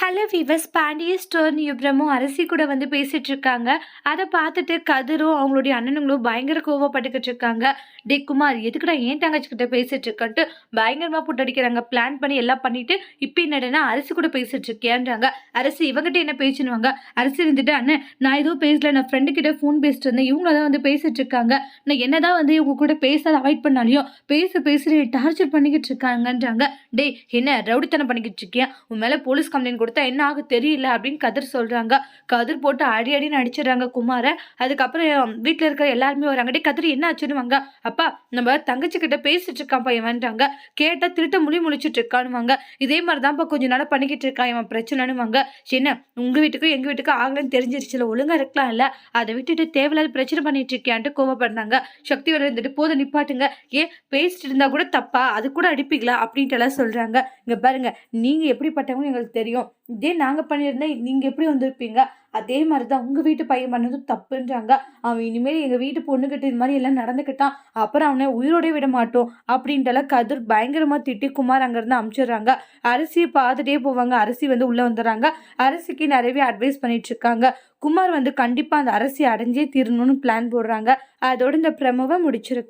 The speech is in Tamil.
ஹலோ விவஸ் பாண்டிய ஸ்டோர் நியூப்ரமும் அரசி கூட வந்து பேசிட்டு இருக்காங்க அதை பார்த்துட்டு கதிரும் அவங்களுடைய அண்ணனுங்களும் பயங்கர கோவப்பட்டுக்கிட்டு இருக்காங்க. டே குமார் எதுக்குடா ஏன் தங்கச்சிக்கிட்ட பேசிட்டு இருக்கன்ட்டு பயங்கரமாக போட்டு அடிக்கிறாங்க. பிளான் பண்ணி எல்லாம் பண்ணிட்டு இப்போ என்னடனா அரசி கூட பேசிட்டு இருக்கேன்றாங்க அரசி இவங்ககிட்ட என்ன பேசினுவாங்க? அரசி இருந்துட்டு அண்ணன் நான் எதுவும் பேசல. நான் ஃப்ரெண்டு கிட்ட ஃபோன் பேசிட்டு இருந்தேன். இவங்க தான் வந்து பேசிட்டு இருக்காங்க நான் என்னதான் வந்து இவங்க கூட பேசாத அவாய்ட் பண்ணாலையும் பேச பேசுகிற டார்ச்சர் பண்ணிக்கிட்டு இருக்காங்கன்றாங்க. டேய் என்ன ரவுடித்தனம் பண்ணிக்கிட்டு இருக்கியா? உன் மேலே போலீஸ் கம்ப்ளைண்ட் கொடுத்தா என்ன ஆகும் தெரியல அப்படின்னு கதிர் சொல்கிறாங்க கதிர் போட்டு அடி அடின்னு அடிச்சிடுறாங்க குமாரை. அதுக்கப்புறம் வீட்டில் இருக்கிற எல்லாருமே வராங்கடி கதிர் என்ன ஆச்சுன்னுவாங்க? அப்பா நம்ம தங்கச்சி கிட்ட பேசிட்டு இருக்கான்ப்பா இவன்றாங்க கேட்டால் திருட்ட முழி முழிச்சிட்டு இருக்கானுவாங்க இதே மாதிரி தான்ப்பா கொஞ்ச நாளாக பண்ணிக்கிட்டு இருக்கான் இவன் பிரச்சனைனுவாங்க என்ன உங்கள் வீட்டுக்கும் எங்கள் வீட்டுக்கும் ஆகலன்னு தெரிஞ்சிருச்சுல ஒழுங்காக இருக்கலாம் இல்லை அதை விட்டுட்டு தேவையில்லாத பிரச்சனை பண்ணிட்டு இருக்கியான்ட்டு கோவப்படுறாங்க. சக்தி வர இருந்துட்டு போதும் நிப்பாட்டுங்க. ஏன் பேசிட்டு இருந்தால் கூட தப்பா? அது கூட அடிப்பீங்களா? அப்படின்ட்டு எல்லாம் சொல்கிறாங்க இங்கே பாருங்கள் நீங்கள் எப்படிப்பட்டவங்க எங்களுக்கு தெரியும். இதே நாங்கள் பண்ணியிருந்தா நீங்கள் எப்படி வந்திருப்பீங்க? அதே மாதிரி தான் உங்கள் வீட்டு பையன் பண்ணதும் தப்புன்றாங்க. அவன் இனிமேல் எங்கள் வீட்டு பொண்ணுக்கிட்ட இது மாதிரி எல்லாம் நடந்துக்கிட்டான். அப்புறம் அவனை உயிரோடே விட மாட்டோம் அப்படின்ட்டுலாம் கதிர் பயங்கரமாக திட்டி குமார் அங்கேருந்து அமுச்சிடுறாங்க. அரிசியை பார்த்துட்டே போவாங்க. அரிசி வந்து உள்ளே வந்துடுறாங்க. அரிசிக்கு நிறையவே அட்வைஸ் பண்ணிட்டு இருக்காங்க குமார் வந்து கண்டிப்பாக அந்த அரிசி அடைஞ்சே தீரணும்னு பிளான் போடுறாங்க. அதோட இந்த பிரமவை முடிச்சிருக்கு